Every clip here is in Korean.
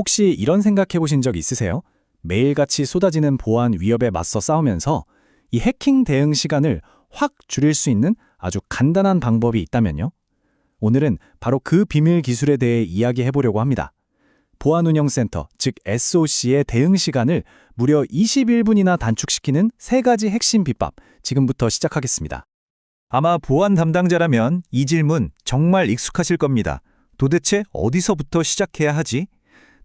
혹시 이런 생각해 보신 적 있으세요? 매일같이 쏟아지는 보안 위협에 맞서 싸우면서 이 해킹 대응 시간을 확 줄일 수 있는 아주 간단한 방법이 있다면요? 오늘은 바로 그 비밀 기술에 대해 이야기해 보려고 합니다. 보안운영센터, 즉 SOC의 대응 시간을 무려 21분이나 단축시키는 세 가지 핵심 비법, 지금부터 시작하겠습니다. 아마 보안 담당자라면 이 질문 정말 익숙하실 겁니다. 도대체 어디서부터 시작해야 하지?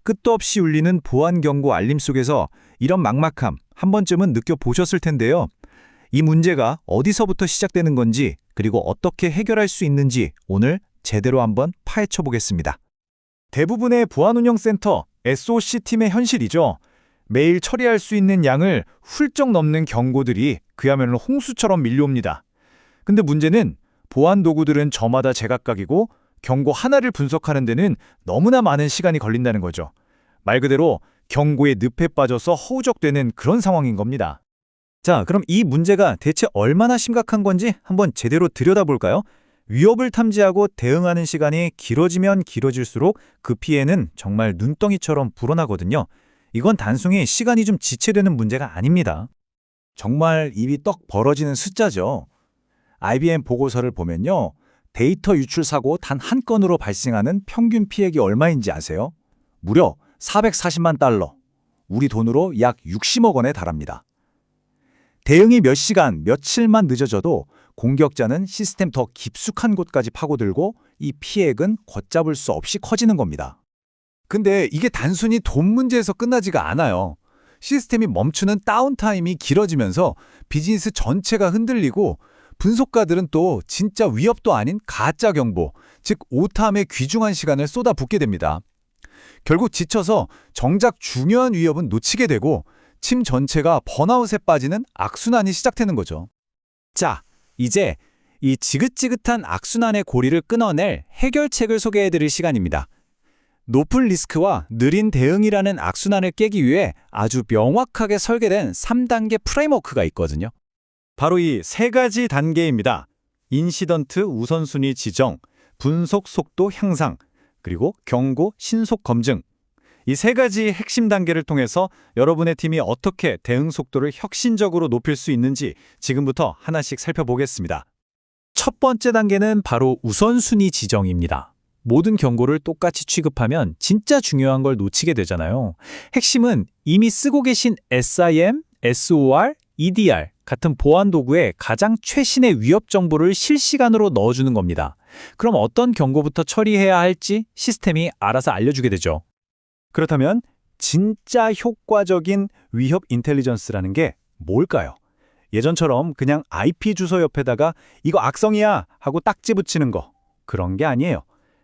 끝도 없이 울리는 보안 경고 알림 속에서 이런 막막함 한 번쯤은 느껴보셨을 텐데요. 이 문제가 어디서부터 시작되는 건지 그리고 어떻게 해결할 수 있는지 오늘 제대로 한번 파헤쳐 보겠습니다. 대부분의 보안운영센터 SOC 팀의 현실이죠. 매일 처리할 수 있는 양을 훌쩍 넘는 경고들이 그야말로 홍수처럼 밀려옵니다. 근데 문제는 보안 도구들은 저마다 제각각이고 경고 하나를 분석하는 데는 너무나 많은 시간이 걸린다는 거죠. 말 그대로 경고의 늪에 빠져서 허우적대는 그런 상황인 겁니다. 자, 그럼 이 문제가 대체 얼마나 심각한 건지 한번 제대로 들여다볼까요? 위협을 탐지하고 대응하는 시간이 길어지면 길어질수록 그 피해는 정말 눈덩이처럼 불어나거든요. 이건 단순히 시간이 좀 지체되는 문제가 아닙니다. 정말 입이 떡 벌어지는 숫자죠. IBM 보고서를 보면요. 데이터 유출 사고 단 한 건으로 발생하는 평균 피해액이 얼마인지 아세요? 무려 440만 달러. 우리 돈으로 약 60억 원에 달합니다. 대응이 몇 시간, 며칠만 늦어져도 공격자는 시스템 더 깊숙한 곳까지 파고들고 이 피해액은 걷잡을 수 없이 커지는 겁니다. 근데 이게 단순히 돈 문제에서 끝나지가 않아요. 시스템이 멈추는 다운타임이 길어지면서 비즈니스 전체가 흔들리고 분석가들은 또 진짜 위협도 아닌 가짜 경보, 즉 오탐에 귀중한 시간을 쏟아붓게 됩니다. 결국 지쳐서 정작 중요한 위협은 놓치게 되고 팀 전체가 번아웃에 빠지는 악순환이 시작되는 거죠. 자, 이제 이 지긋지긋한 악순환의 고리를 끊어낼 해결책을 소개해드릴 시간입니다. 높은 리스크와 느린 대응이라는 악순환을 깨기 위해 아주 명확하게 설계된 3단계 프레임워크가 있거든요. 바로 이 세 가지 단계입니다. 인시던트 우선순위 지정, 분석 속도 향상, 그리고 경고 신속 검증. 이 세 가지 핵심 단계를 통해서 여러분의 팀이 어떻게 대응 속도를 혁신적으로 높일 수 있는지 지금부터 하나씩 살펴보겠습니다. 첫 번째 단계는 바로 우선순위 지정입니다. 모든 경고를 똑같이 취급하면 진짜 중요한 걸 놓치게 되잖아요. 핵심은 이미 쓰고 계신 SIM, SOR, EDR 같은 보안 도구에 가장 최신의 위협 정보를 실시간으로 넣어주는 겁니다. 그럼 어떤 경고부터 처리해야 할지 시스템이 알아서 알려주게 되죠. 그렇다면 진짜 효과적인 위협 인텔리전스라는 게 뭘까요? 예전처럼 그냥 IP 주소 옆에다가 이거 악성이야 하고 딱지 붙이는 거 그런 게 아니에요.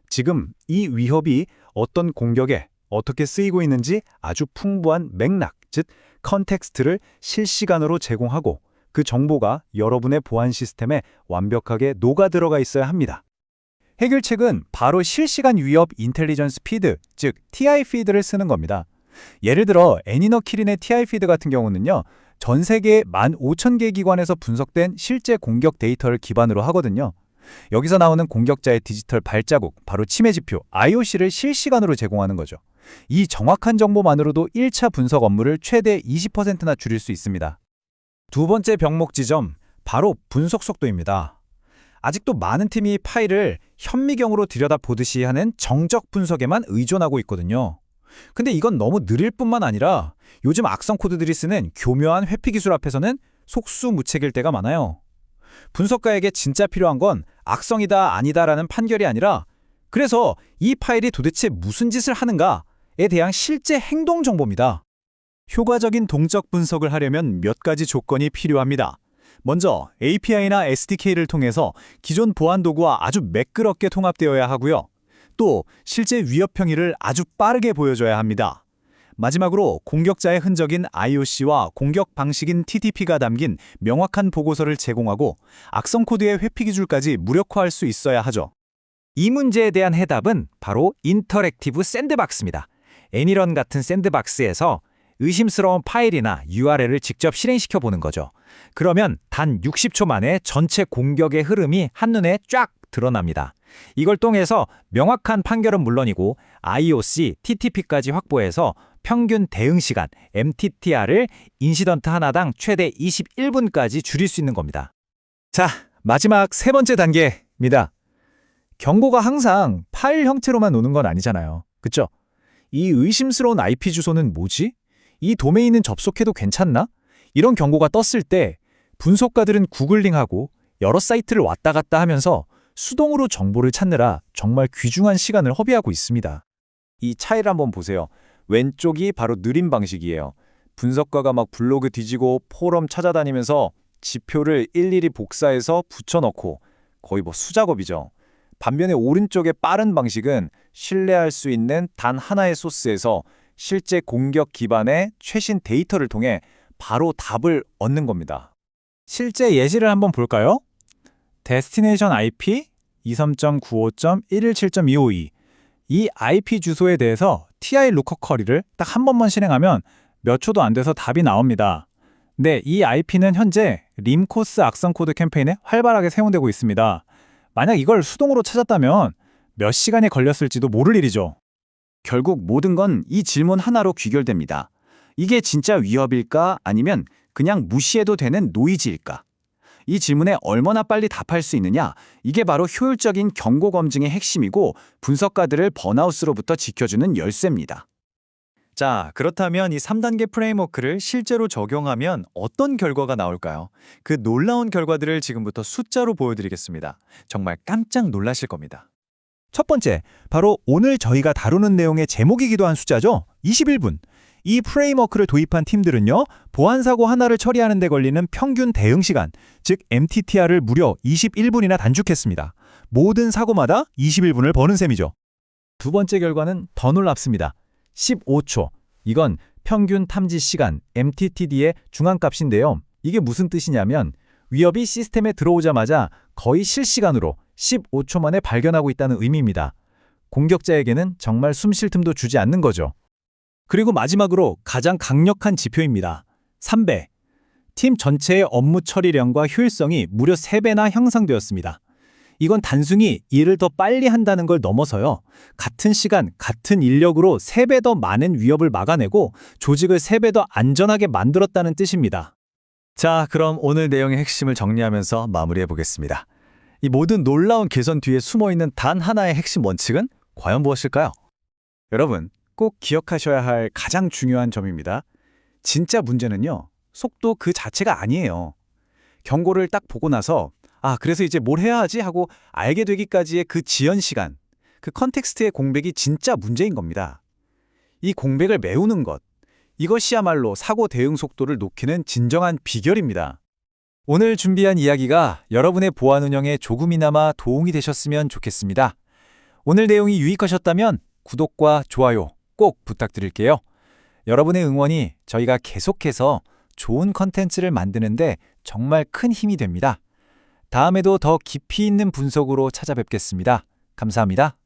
지금 이 위협이 어떤 공격에 어떻게 쓰이고 있는지 아주 풍부한 맥락, 즉 컨텍스트를 실시간으로 제공하고 그 정보가 여러분의 보안 시스템에 완벽하게 녹아 들어가 있어야 합니다. 해결책은 바로 실시간 위협 인텔리전스 피드, 즉 TI 피드를 쓰는 겁니다. 예를 들어 애니너키린의 TI 피드 같은 경우는요. 전 세계 15,000개 기관에서 분석된 실제 공격 데이터를 기반으로 하거든요. 여기서 나오는 공격자의 디지털 발자국, 바로 침해 지표, IOC를 실시간으로 제공하는 거죠. 이 정확한 정보만으로도 1차 분석 업무를 최대 20%나 줄일 수 있습니다. 두 번째 병목 지점, 바로 분석 속도입니다. 아직도 많은 팀이 파일을 현미경으로 들여다보듯이 하는 정적 분석에만 의존하고 있거든요. 근데 이건 너무 느릴 뿐만 아니라 요즘 악성 코드들이 쓰는 교묘한 회피 기술 앞에서는 속수무책일 때가 많아요. 분석가에게 진짜 필요한 건 악성이다 아니다라는 판결이 아니라 그래서 이 파일이 도대체 무슨 짓을 하는가에 대한 실제 행동 정보입니다. 효과적인 동적 분석을 하려면 몇 가지 조건이 필요합니다. 먼저 API나 SDK를 통해서 기존 보안 도구와 아주 매끄럽게 통합되어야 하고요. 또 실제 위협 평의를 아주 빠르게 보여줘야 합니다. 마지막으로 공격자의 흔적인 IOC와 공격 방식인 TTP가 담긴 명확한 보고서를 제공하고 악성 코드의 회피 기술까지 무력화할 수 있어야 하죠. 이 문제에 대한 해답은 바로 인터랙티브 샌드박스입니다. 애니런 같은 샌드박스에서 의심스러운 파일이나 URL을 직접 실행시켜 보는 거죠. 그러면 단 60초 만에 전체 공격의 흐름이 한눈에 쫙 드러납니다. 이걸 통해서 명확한 판결은 물론이고 IOC, TTP까지 확보해서 평균 대응 시간 MTTR을 인시던트 하나당 최대 21분까지 줄일 수 있는 겁니다. 자, 마지막 세 번째 단계입니다. 경고가 항상 파일 형태로만 오는 건 아니잖아요. 그쵸? 이 의심스러운 IP 주소는 뭐지? 이 도메인은 접속해도 괜찮나? 이런 경고가 떴을 때 분석가들은 구글링하고 여러 사이트를 왔다 갔다 하면서 수동으로 정보를 찾느라 정말 귀중한 시간을 허비하고 있습니다. 이 차이를 한번 보세요. 왼쪽이 바로 느린 방식이에요. 분석가가 막 블로그 뒤지고 포럼 찾아다니면서 지표를 일일이 복사해서 붙여넣고 거의 뭐 수작업이죠. 반면에 오른쪽의 빠른 방식은 신뢰할 수 있는 단 하나의 소스에서 실제 공격 기반의 최신 데이터를 통해 바로 답을 얻는 겁니다. 실제 예시를 한번 볼까요? 데스티네이션 IP 23.95.117.252. 이 IP 주소에 대해서 TI 루커 커리를 딱 한 번만 실행하면 몇 초도 안 돼서 답이 나옵니다. 네, 이 IP는 현재 림코스 악성 코드 캠페인에 활발하게 사용되고 있습니다. 만약 이걸 수동으로 찾았다면 몇 시간이 걸렸을지도 모를 일이죠. 결국 모든 건 이 질문 하나로 귀결됩니다. 이게 진짜 위협일까 아니면 그냥 무시해도 되는 노이즈일까? 이 질문에 얼마나 빨리 답할 수 있느냐, 이게 바로 효율적인 경고 검증의 핵심이고 분석가들을 번아웃으로부터 지켜주는 열쇠입니다. 자, 그렇다면 이 3단계 프레임워크를 실제로 적용하면 어떤 결과가 나올까요? 그 놀라운 결과들을 지금부터 숫자로 보여드리겠습니다. 정말 깜짝 놀라실 겁니다. 첫 번째, 바로 오늘 저희가 다루는 내용의 제목이기도 한 숫자죠. 21분. 이 프레임워크를 도입한 팀들은요, 보안사고 하나를 처리하는 데 걸리는 평균 대응 시간, 즉 MTTR을 무려 21분이나 단축했습니다. 모든 사고마다 21분을 버는 셈이죠. 두 번째 결과는 더 놀랍습니다. 15초. 이건 평균 탐지 시간 MTTD의 중앙값인데요. 이게 무슨 뜻이냐면 위협이 시스템에 들어오자마자 거의 실시간으로 15초 만에 발견하고 있다는 의미입니다. 공격자에게는 정말 숨 쉴 틈도 주지 않는 거죠. 그리고 마지막으로 가장 강력한 지표입니다. 3배. 팀 전체의 업무 처리량과 효율성이 무려 3배나 향상되었습니다. 이건 단순히 일을 더 빨리 한다는 걸 넘어서요. 같은 시간, 같은 인력으로 3배 더 많은 위협을 막아내고 조직을 3배 더 안전하게 만들었다는 뜻입니다. 자, 그럼 오늘 내용의 핵심을 정리하면서 마무리해 보겠습니다. 이 모든 놀라운 개선 뒤에 숨어 있는 단 하나의 핵심 원칙은 과연 무엇일까요? 여러분, 꼭 기억하셔야 할 가장 중요한 점입니다. 진짜 문제는요, 속도 그 자체가 아니에요. 경고를 딱 보고 나서 아, 그래서 이제 뭘 해야 하지 하고 알게 되기까지의 그 지연 시간, 그 컨텍스트의 공백이 진짜 문제인 겁니다. 이 공백을 메우는 것, 이것이야말로 사고 대응 속도를 높이는 진정한 비결입니다. 오늘 준비한 이야기가 여러분의 보안 운영에 조금이나마 도움이 되셨으면 좋겠습니다. 오늘 내용이 유익하셨다면 구독과 좋아요 꼭 부탁드릴게요. 여러분의 응원이 저희가 계속해서 좋은 컨텐츠를 만드는데 정말 큰 힘이 됩니다. 다음에도 더 깊이 있는 분석으로 찾아뵙겠습니다. 감사합니다.